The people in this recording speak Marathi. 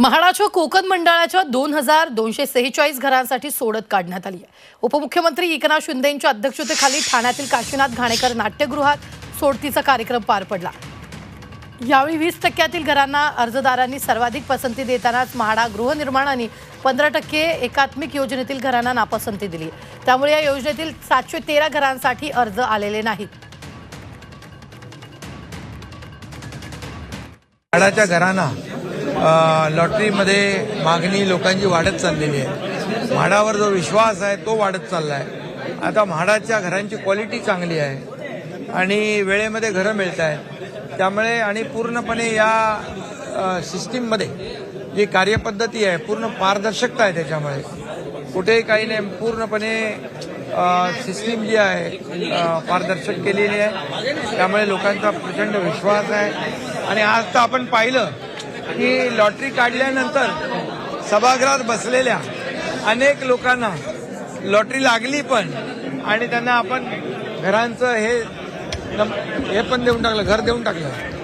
म्हाडाच्या कोकण मंडळाच्या दोन हजार दोनशे सेहेचाळीस घरांसाठी सोडत काढण्यात आली आहे. उपमुख्यमंत्री एकनाथ शिंदेंच्या अध्यक्षतेखाली ठाण्यातील काशीनाथ घाणेकर नाट्यगृहात सोडतीचा कार्यक्रम पार पडला. यावेळी वीस टक्क्यातील घरांना अर्जदारांनी सर्वाधिक पसंती देतानाच म्हाडा गृहनिर्माणाने पंधरा टक्के एकात्मिक योजनेतील घरांना नापसंती दिली. त्यामुळे या योजनेतील सातशे तेरा घरांसाठी अर्ज आलेले नाहीत. म्हाडाच्या घरांना लॉटरीमध्ये मागणी लोकांची वाढत चाललेली आहे. म्हाडावर जो विश्वास आहे तो वाढत चालला आहे आता म्हाडाच्या घरांची क्वालिटी चांगली आहे आणि वेळेमध्ये घरं मिळत आहेत त्यामुळे आणि पूर्णपणे या सिस्टीममध्ये जी कार्यपद्धती आहे पूर्ण पारदर्शकता आहे त्याच्यामुळे. कुठेही काही नाही पूर्णपणे सिस्टीम जी आहे पारदर्शक केलेली आहे. त्यामुळे लोकांचा प्रचंड विश्वास आहे. आणि आज तर आपण पाहिलं की लॉटरी काढल्यानंतर सभागृहात बसलेल्या अनेक लोकांना लॉटरी लागली पण आणि त्यांना आपण घरांचं हे हे पण देऊन टाकलं घर देऊन टाकलं.